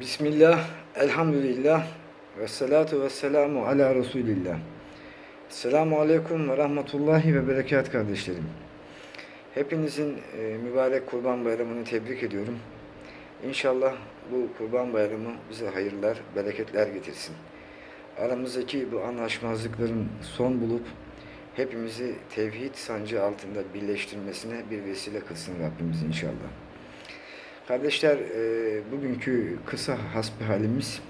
Bismillah, elhamdülillah, ve salatu ve selamu ala Resulillah. Selamu aleyküm ve rahmetullahi ve berekat kardeşlerim. Hepinizin e, mübarek kurban bayramını tebrik ediyorum. İnşallah bu kurban bayramı bize hayırlar, bereketler getirsin. Aramızdaki bu anlaşmazlıkların son bulup hepimizi tevhid sancı altında birleştirmesine bir vesile kılsın Rabbimiz inşallah. Kardeşler, e, bugünkü kısa hasbihalimiz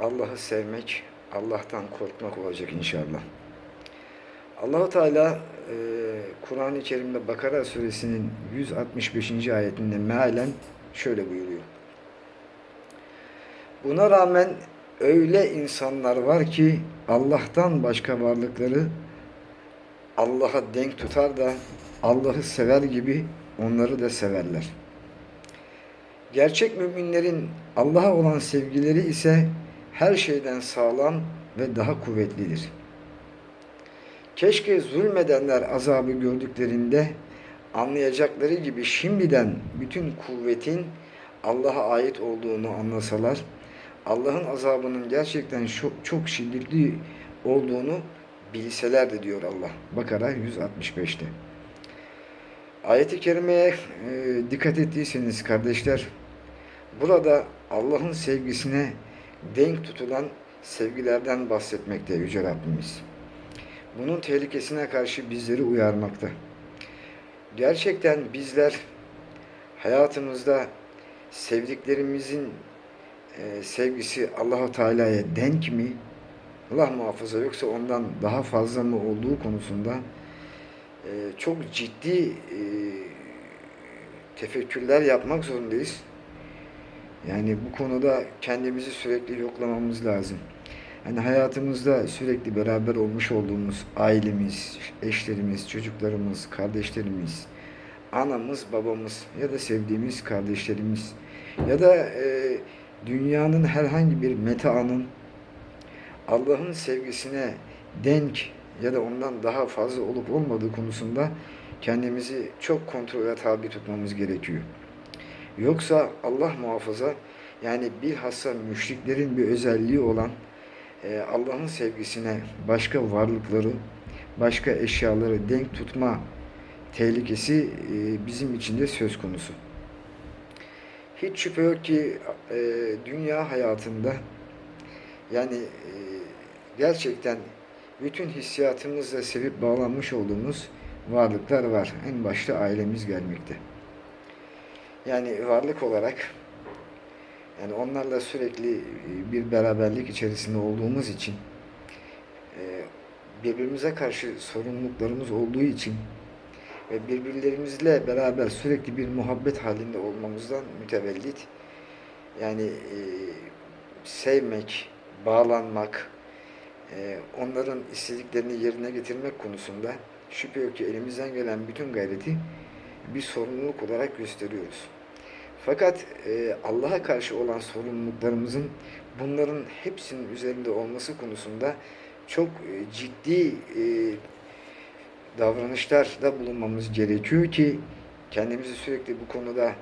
Allah'ı sevmek, Allah'tan korkmak olacak inşallah. Allahu Teala e, Kur'an-ı Kerim'de Bakara suresinin 165. ayetinde mealen şöyle buyuruyor. Buna rağmen öyle insanlar var ki Allah'tan başka varlıkları Allah'a denk tutar da Allah'ı sever gibi onları da severler. Gerçek müminlerin Allah'a olan sevgileri ise her şeyden sağlam ve daha kuvvetlidir. Keşke zulmedenler azabı gördüklerinde anlayacakları gibi şimdiden bütün kuvvetin Allah'a ait olduğunu anlasalar, Allah'ın azabının gerçekten çok, çok şiddetli olduğunu bilselerdi diyor Allah. Bakara 165'te. Ayet-i kerimeye e, dikkat ettiyseniz kardeşler, burada Allah'ın sevgisine denk tutulan sevgilerden bahsetmekte Yüce Rabbimiz. Bunun tehlikesine karşı bizleri uyarmakta. Gerçekten bizler hayatımızda sevdiklerimizin e, sevgisi Allahu Teala'ya denk mi? Allah muhafaza yoksa ondan daha fazla mı olduğu konusunda e, çok ciddi e, tefekkürler yapmak zorundayız. Yani bu konuda kendimizi sürekli yoklamamız lazım. Yani hayatımızda sürekli beraber olmuş olduğumuz ailemiz, eşlerimiz, çocuklarımız, kardeşlerimiz, anamız, babamız ya da sevdiğimiz kardeşlerimiz ya da e, dünyanın herhangi bir metaanın Allah'ın sevgisine denk ya da ondan daha fazla olup olmadığı konusunda kendimizi çok kontrole tabi tutmamız gerekiyor. Yoksa Allah muhafaza yani bilhassa müşriklerin bir özelliği olan e, Allah'ın sevgisine başka varlıkları, başka eşyaları denk tutma tehlikesi e, bizim için de söz konusu. Hiç şüphe yok ki e, dünya hayatında yani e, gerçekten bütün hissiyatımızla sevip bağlanmış olduğumuz varlıklar var. En başta ailemiz gelmekte. Yani varlık olarak yani onlarla sürekli bir beraberlik içerisinde olduğumuz için birbirimize karşı sorumluluklarımız olduğu için ve birbirlerimizle beraber sürekli bir muhabbet halinde olmamızdan mütevellit yani sevmek, bağlanmak, onların istediklerini yerine getirmek konusunda şüphe yok ki elimizden gelen bütün gayreti bir sorumluluk olarak gösteriyoruz. Fakat e, Allah'a karşı olan sorumluluklarımızın bunların hepsinin üzerinde olması konusunda çok e, ciddi e, davranışlarda bulunmamız gerekiyor ki kendimizi sürekli bu konuda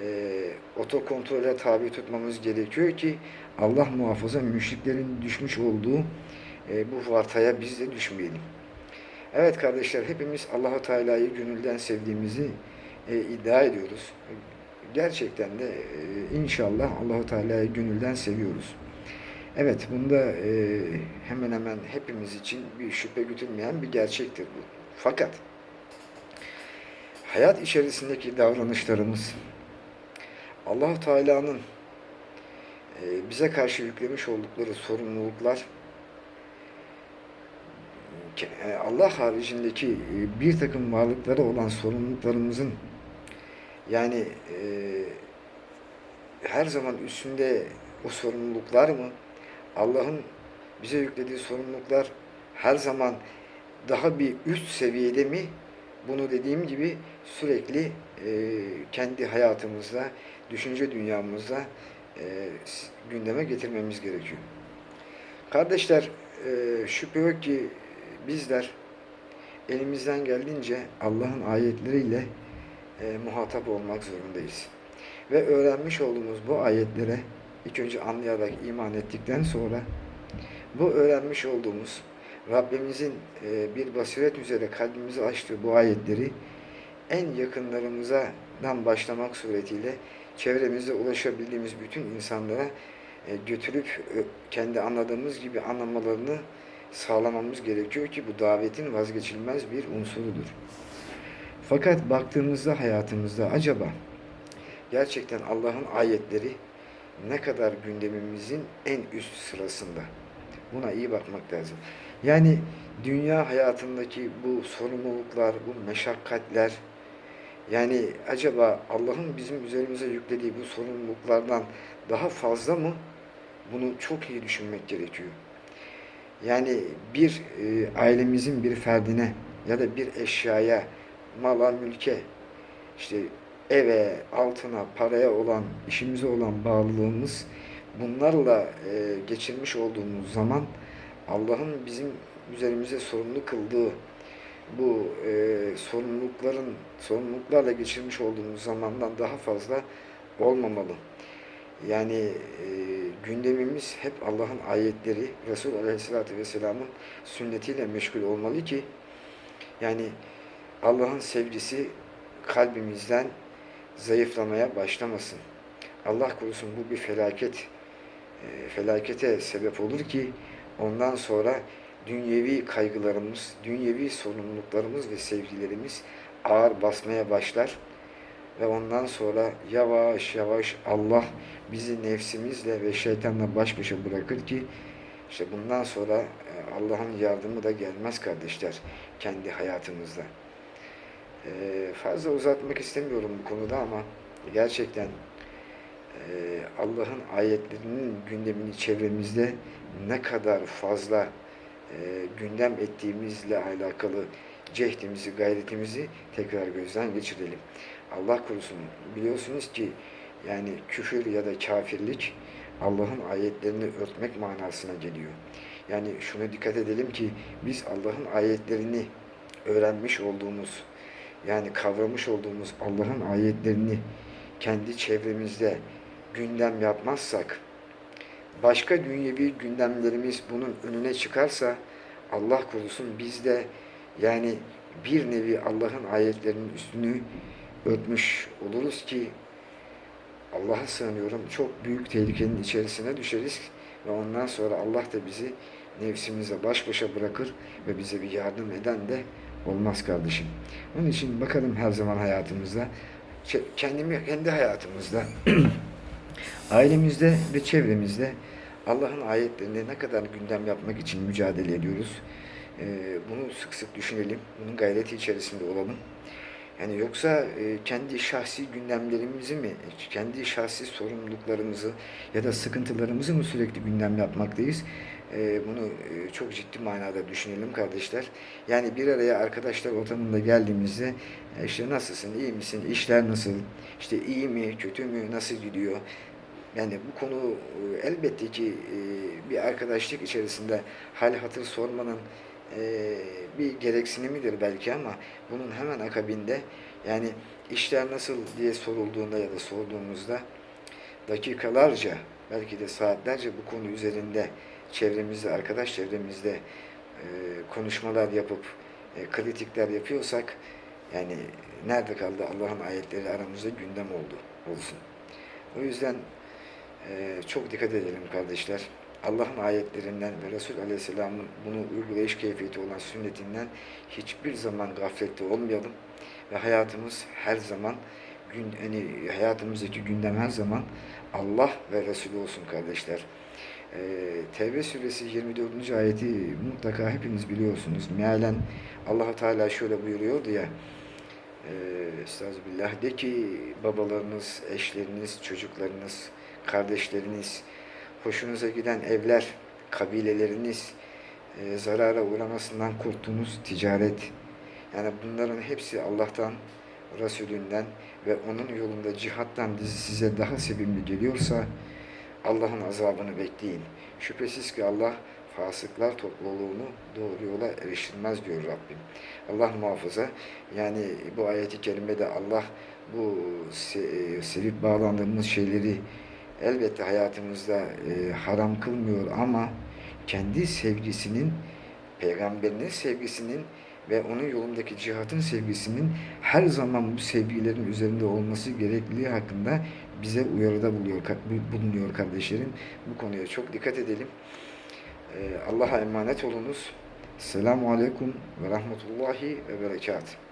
e, otokontrole tabi tutmamız gerekiyor ki Allah muhafaza müşriklerin düşmüş olduğu e, bu vartaya biz de düşmeyelim. Evet kardeşler hepimiz Allahu Teala'yı gönülden sevdiğimizi e, iddia ediyoruz. Gerçekten de e, inşallah Allahu Teala'yı gönülden seviyoruz. Evet bunda e, hemen hemen hepimiz için bir şüphe gütülmeyen bir gerçektir bu. Fakat hayat içerisindeki davranışlarımız Allahu Teala'nın e, bize karşı yüklemiş oldukları sorumluluklar Allah haricindeki bir takım varlıklara olan sorumluluklarımızın yani e, her zaman üstünde o sorumluluklar mı? Allah'ın bize yüklediği sorumluluklar her zaman daha bir üst seviyede mi? Bunu dediğim gibi sürekli e, kendi hayatımızda, düşünce dünyamızda e, gündeme getirmemiz gerekiyor. Kardeşler, e, şüphe yok ki bizler elimizden geldiğince Allah'ın ayetleriyle e, muhatap olmak zorundayız. Ve öğrenmiş olduğumuz bu ayetlere ilk önce anlayarak iman ettikten sonra bu öğrenmiş olduğumuz Rabbimizin e, bir basiret üzere kalbimizi açtığı bu ayetleri en yakınlarımızdan başlamak suretiyle çevremizde ulaşabildiğimiz bütün insanlara e, götürüp e, kendi anladığımız gibi anlamalarını sağlamamız gerekiyor ki bu davetin vazgeçilmez bir unsurudur. Fakat baktığımızda hayatımızda acaba gerçekten Allah'ın ayetleri ne kadar gündemimizin en üst sırasında? Buna iyi bakmak lazım. Yani dünya hayatındaki bu sorumluluklar, bu meşakkatler, yani acaba Allah'ın bizim üzerimize yüklediği bu sorumluluklardan daha fazla mı? Bunu çok iyi düşünmek gerekiyor. Yani bir e, ailemizin bir ferdine ya da bir eşyaya, mala, mülke, işte eve, altına, paraya olan, işimize olan bağlılığımız bunlarla e, geçirmiş olduğumuz zaman Allah'ın bizim üzerimize sorumlu kıldığı bu e, sorumlulukların sorumluluklarla geçirmiş olduğumuz zamandan daha fazla olmamalı. Yani e, gündemimiz hep Allah'ın ayetleri, Resul Aleyhisselatü Vesselam'ın sünnetiyle meşgul olmalı ki yani Allah'ın sevgisi kalbimizden zayıflamaya başlamasın. Allah korusun bu bir felaket, e, felakete sebep olur ki ondan sonra dünyevi kaygılarımız, dünyevi sorumluluklarımız ve sevgilerimiz ağır basmaya başlar ve ondan sonra yavaş yavaş Allah bizi nefsimizle ve şeytanla baş başa bırakır ki işte bundan sonra e, Allah'ın yardımı da gelmez kardeşler kendi hayatımızda. E, fazla uzatmak istemiyorum bu konuda ama gerçekten e, Allah'ın ayetlerinin gündemini çevremizde ne kadar fazla gündem ettiğimizle alakalı cehdimizi, gayretimizi tekrar gözden geçirelim. Allah korusun biliyorsunuz ki yani küfür ya da kafirlik Allah'ın ayetlerini örtmek manasına geliyor. Yani şuna dikkat edelim ki biz Allah'ın ayetlerini öğrenmiş olduğumuz yani kavramış olduğumuz Allah'ın ayetlerini kendi çevremizde gündem yapmazsak başka dünyevi gündemlerimiz bunun önüne çıkarsa Allah korusun biz de yani bir nevi Allah'ın ayetlerinin üstünü örtmüş oluruz ki Allah'a sığınıyorum. Çok büyük tehlikenin içerisine düşeriz ve ondan sonra Allah da bizi nefsimize baş başa bırakır ve bize bir yardım eden de olmaz kardeşim. Onun için bakalım her zaman hayatımızda kendimi kendi hayatımızda ailemizde ve çevremizde Allah'ın ayetlerini ne kadar gündem yapmak için mücadele ediyoruz. Bunu sık sık düşünelim. Bunun gayreti içerisinde olalım. Yani yoksa e, kendi şahsi gündemlerimizi mi, kendi şahsi sorumluluklarımızı ya da sıkıntılarımızı mı sürekli gündem yapmaktayız? E, bunu e, çok ciddi manada düşünelim kardeşler. Yani bir araya arkadaşlar ortamında geldiğimizde e, işte nasılsın, iyi misin, işler nasıl, işte iyi mi, kötü mü, nasıl gidiyor? Yani bu konu e, elbette ki bir arkadaşlık içerisinde hal hatır sormanın bir gereksinimidir belki ama bunun hemen akabinde yani işler nasıl diye sorulduğunda ya da sorduğumuzda dakikalarca belki de saatlerce bu konu üzerinde çevremizde, arkadaş çevremizde e, konuşmalar yapıp e, kritikler yapıyorsak yani nerede kaldı Allah'ın ayetleri aramızda gündem oldu olsun. O yüzden e, çok dikkat edelim kardeşler. Allah'ın ayetlerinden ve Resul Aleyhisselam'ın bunu uygulayış keyfiyeti olan sünnetinden hiçbir zaman gaflette olmayalım ve hayatımız her zaman gün hani hayatımızdaki gündem her zaman Allah ve Resulü olsun kardeşler. Ee, Tevbe suresi 24. ayeti mutlaka hepiniz biliyorsunuz. Mealen allah Teala şöyle buyuruyordu ya e, Estağfirullah de ki babalarınız, eşleriniz, çocuklarınız, kardeşleriniz, hoşunuza giden evler, kabileleriniz, e, zarara uğramasından korktuğunuz ticaret, yani bunların hepsi Allah'tan, Resulünden ve onun yolunda cihattan size daha sevimli geliyorsa Allah'ın azabını bekleyin. Şüphesiz ki Allah fasıklar topluluğunu doğru yola eriştirmez diyor Rabbim. Allah muhafaza. Yani bu ayeti kerimede Allah bu sevip bağlandığımız şeyleri elbette hayatımızda e, haram kılmıyor ama kendi sevgisinin, peygamberinin sevgisinin ve onun yolundaki cihatın sevgisinin her zaman bu sevgilerin üzerinde olması gerekliliği hakkında bize uyarıda buluyor, bulunuyor kardeşlerim. Bu konuya çok dikkat edelim. Ee, Allah'a emanet olunuz. Selamun Aleyküm ve Rahmetullahi ve Berekat.